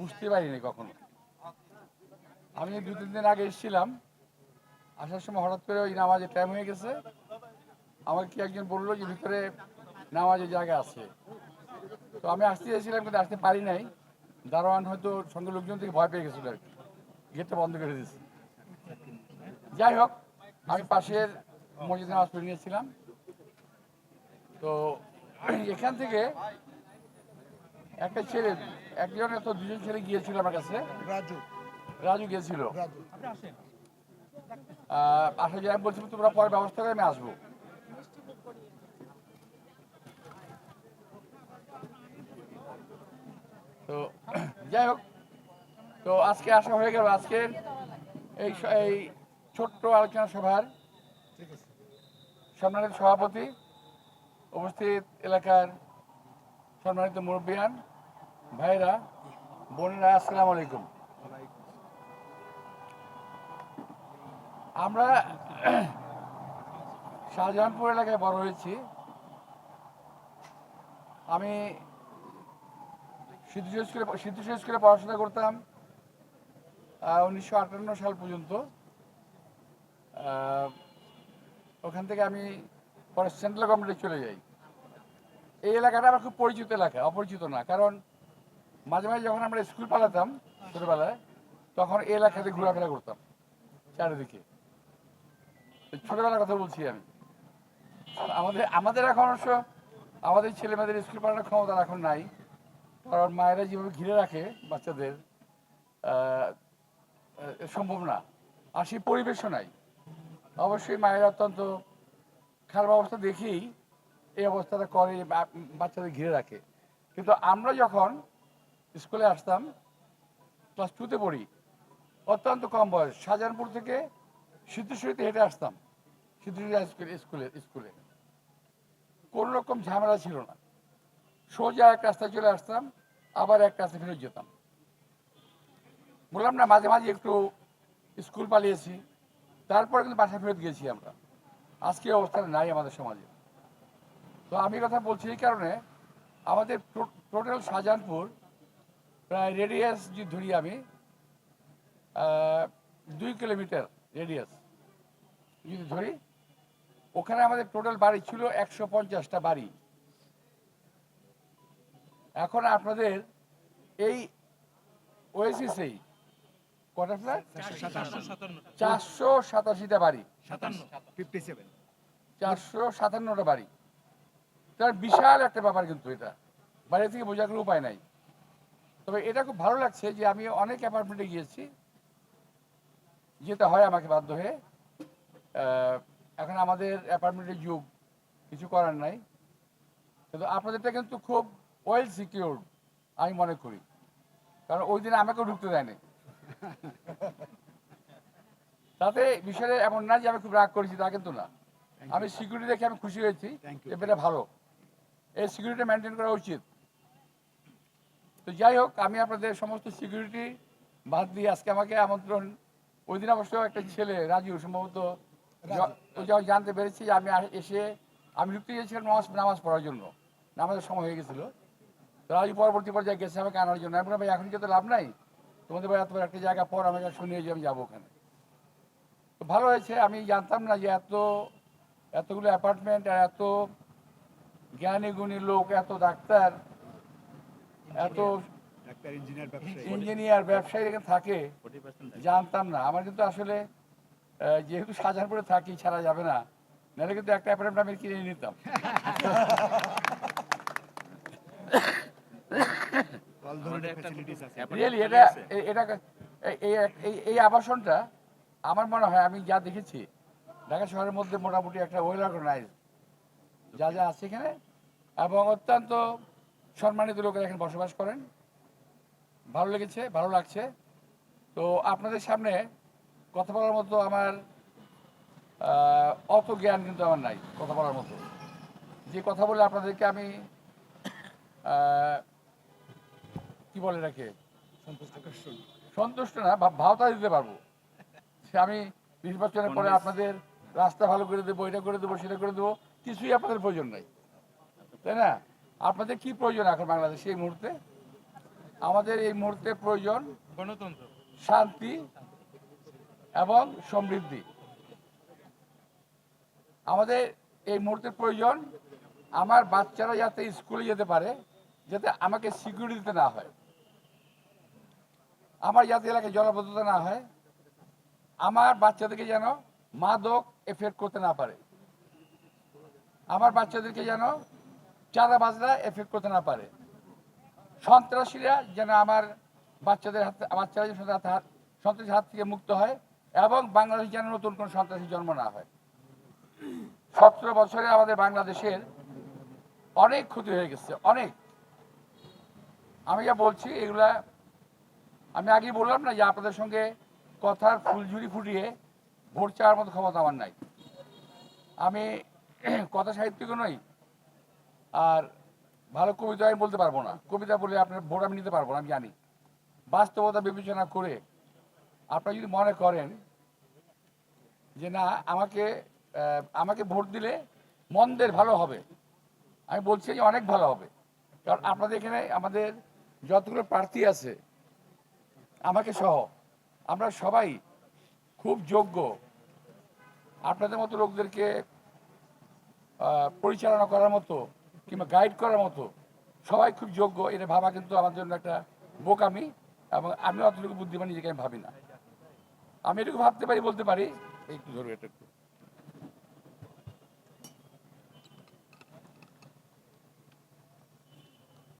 বুঝতে পারিনি কখনো। আমি দু তিন দিন আগে এসেছিলাম। আসার সময় হঠাৎ করে ওই নামাজের টাইম হয়ে গেছে। আমার কি একজন বলল যে, ভিতরে নামাজের জায়গা আছে। তো আমি আসতে চেয়েছিলাম কিন্তু আসতে পারি নাই। দারোয়ান হয়তো সঙ্গে লোকজন থেকে ভয় পেয়ে গেছিল আর কি। গেটটা বন্ধ করে দিয়েছে। যাই হোক, আমি পাশের মসজিদে নামাজ পড়ে নিয়েছিলাম। তো এখান থেকে একটা ছেলে একজন তো দুজন ছেলে গিয়েছিল আমার কাছে। রাজু। রাজু গিয়েছিল। আসা যায় আমি বলছি তোমরা পরে ব্যবস্থা করে আমি আসব। তো যাই হোক তো আজকে আসা হয়ে গেল। আজকের এই এই ছোট্ট আলোচনা সভার সম্মানিত সভাপতি উপস্থিত এলাকার সম্মানিত মুরব্বিয়ান ভাইরা, বোনেরা, আসসালামু আলাইকুম। আমরা শাহজাহানপুর এলাকায় বড় হয়েছি। আমি সিদ্ধেশ্বর স্কুলে সিদ্ধেশ্বর স্কুলে পড়াশোনা করতাম উনিশশো আটান্ন সাল পর্যন্ত। ওখান থেকে আমি পরে সেন্ট্রাল গভর্নমেন্টে চলে যাই। এই এলাকাটা আমার খুব পরিচিত এলাকা, অপরিচিত না, কারণ মাঝে মাঝে যখন আমরা স্কুল পালাতাম ছোটবেলায়, তখন এলাকাতে ঘোরাফেরা করতাম, চারিদিকে। ছোটবেলার কথা বলছি আমি। আমাদের আমাদের এখন অবশ্য আমাদের ছেলে মেয়েদের স্কুল পাঠানোর ক্ষমতা এখন নাই, কারণ মায়েরা যেভাবে ঘিরে রাখে বাচ্চাদের সম্ভব না। আর সেই পরিবেশও নাই। অবশ্যই মায়েরা অত্যন্ত খারাপ অবস্থা দেখেই এই অবস্থাটা করে বাচ্চাদের ঘিরে রাখে। কিন্তু আমরা যখন স্কুলে আসতাম, ক্লাস টুতে পড়ি। অত্যন্ত কম বয়স, শাহজাহানপুর থেকে সিদ্ধেশ্বরীতে হেঁটে আসতাম, সিদ্ধেশ্বরী হাই স্কুলে স্কুলে। কোনো রকম ঝামেলা ছিল না। সোজা এক রাস্তায় চলে আসতাম, আবার এক রাস্তায় ফেরত যেতাম। বললাম, না, মাঝে মাঝে একটু স্কুল পালিয়েছি। তারপরে কিন্তু বাসা ফেরত গেছি আমরা। আজকে এই নাই আমাদের সমাজে। তো আমি কথা বলছি এই কারণে আমাদের টোটাল শাহজাহানপুর প্রায় রেডিয়াস যদি ধরি আমি দুই কিলোমিটার রেডিয়াস যদি ধরি ওখানে আমাদের টোটাল বাড়ি ছিল একশো পঞ্চাশটা বাড়ি। এখন আপনাদের এই ওয়েসিসেই কটা ফ্ল্যাট চারশো সাতাশিটা বাড়ি। চারশো সাতান্নটা বাড়ি। তার বিশাল একটা ব্যাপার কিন্তু এটা। বাইরে থেকে বোঝার কোনো উপায় নাই। তবে এটা খুব ভালো লাগছে যে আমি অনেক অ্যাপার্টমেন্টে গিয়েছি। যেতে হয় আমাকে বাধ্য হয়ে। এখন আমাদের অ্যাপার্টমেন্টের যুগ কিছু করার নাই। কিন্তু আপনাদেরটা কিন্তু খুব ওয়েল সিকিউরড আমি মনে করি। কারণ ওই দিন আমাকেও ঢুকতে দেয়নি। তাতে বিষয়টা এমন না যে আমি খুব রাগ করেছি তা কিন্তু না। আমি সিকিউরিটি দেখে আমি খুশি হয়েছি এবারে ভালো। এই সিকিউরিটি মেনটেন করা উচিত। তো যাই হোক আমি আপনাদের সমস্ত সিকিউরিটি বাদ দিয়ে আজকে আমাকে আমন্ত্রণ। ওই দিন অবশ্য একটা ছেলে রাজু সম্ভবত যখন জানতে পেরেছি যে আমি এসে আমি ঢুকতে গিয়েছিলাম নামাজ নামাজ পড়ার জন্য। নামাজের সময় হয়ে গেছিল। তো রাজু পরবর্তী পর্যায়ে গেছে আমাকে আনার জন্য। আমি ভাই এখন কি তো লাভ নাই? তোমাদের ভাই এত একটা জায়গা পর আমাকে শুনিয়ে যে আমি যাব ওখানে। তো ভালো হয়েছে আমি জানতাম না যে এত এতগুলো অ্যাপার্টমেন্ট আর এত জ্ঞানী গুণী লোক এত ডাক্তার। এত ইঞ্জিনিয়ার ব্যবসায়ী। এখানে থাকে জানতাম না। আমার কিন্তু আসলে আহ, যেহেতু শাহজাহানপুরে থাকি ছাড়া যাবে না। নাহলে কিন্তু একটা অ্যাপার্টমেন্ট আমি কিনে নিতাম। রিয়েলি এটা এটা এই- এই এই- এই আবাসনটা আমার মনে হয় আমি যা দেখেছি ঢাকা শহরের মধ্যে মোটামুটি একটা ওয়েল অর্গানাইজ যা যা আছে এখানে এবং অত্যন্ত সম্মানিত লোকেরা এখানে বসবাস করেন। ভালো লেগেছে ভালো লাগছে। তো আপনাদের সামনে কথা বলার মতো আমার অত জ্ঞান কিন্তু আমার নাই কথা বলার মতো। যে কথা বলে আপনাদেরকে আমি কি বলে রাখে সন্তুষ্ট না ভাওতা দিতে পারব। সে আমি বিশ বছরের পরে আপনাদের রাস্তা ভালো করে দেবো এটা করে দেবো সেটা করে দেবো কিছুই আপনাদের প্রয়োজন নাই। তাই না? আপনাদের কি প্রয়োজন এখন বাংলাদেশে এই মুহূর্তে? আমাদের এই মুহূর্তে প্রয়োজন গণতন্ত্র। শান্তি এবং সমৃদ্ধি। আমাদের এই মুহূর্তে প্রয়োজন আমার বাচ্চারা যাতে স্কুলে যেতে পারে যাতে আমাকে সিকিউরিটি দিতে না হয়। আমার যাতে এলাকায় জলাবদ্ধতা না হয় আমার বাচ্চাদেরকে যেন মাদক এফেক্ট করতে না পারে। আমার বাচ্চাদেরকে যেন চাঁদাবাজরা এফেক্ট করতে না পারে। সন্ত্রাসীরা যেন আমার বাচ্চাদের হাতে বাচ্চারা যেন হাত সন্ত্রাসীর হাত থেকে মুক্ত হয় এবং বাংলাদেশ যেন নতুন কোনো সন্ত্রাসী জন্ম না হয়। সতেরো বছরে আমাদের বাংলাদেশের অনেক ক্ষতি হয়ে গেছে, অনেক। আমি যা বলছি, এগুলা আমি আগেই বললাম না যে আপনাদের সঙ্গে কথার ফুলঝুরি ফুটিয়ে ভোট চাওয়ার মতো ক্ষমতা আমার নাই। আমি কথা সাহিত্যিকও নই আর ভালো কবিতা আমি বলতে পারব না। কবিতা বলে আপনার ভোট আমি নিতে পারব না, আমি জানি। বাস্তবতা বিবেচনা করে আপনারা যদি মনে করেন যে না, আমাকে আমাকে ভোট দিলে মন্দের ভালো হবে। আমি বলছি যে অনেক ভালো হবে। কারণ আপনাদের এখানে আমাদের যতগুলো প্রার্থী আছে, আমাকে সহ, আমরা সবাই খুব যোগ্য। আপনাদের মতো লোকদেরকে পরিচালনা করার মতো কিংবা গাইড করার মতো। সবাই খুব যোগ্য, এটা ভাবা কিন্তু আমার জন্য একটা বোকামি এবং আমি অতটুকু বুদ্ধিমান নিজেকে আমি ভাবি না। আমি এটুকু ভাবতে পারি, বলতে পারি। একটু ধরুন এটা একটু।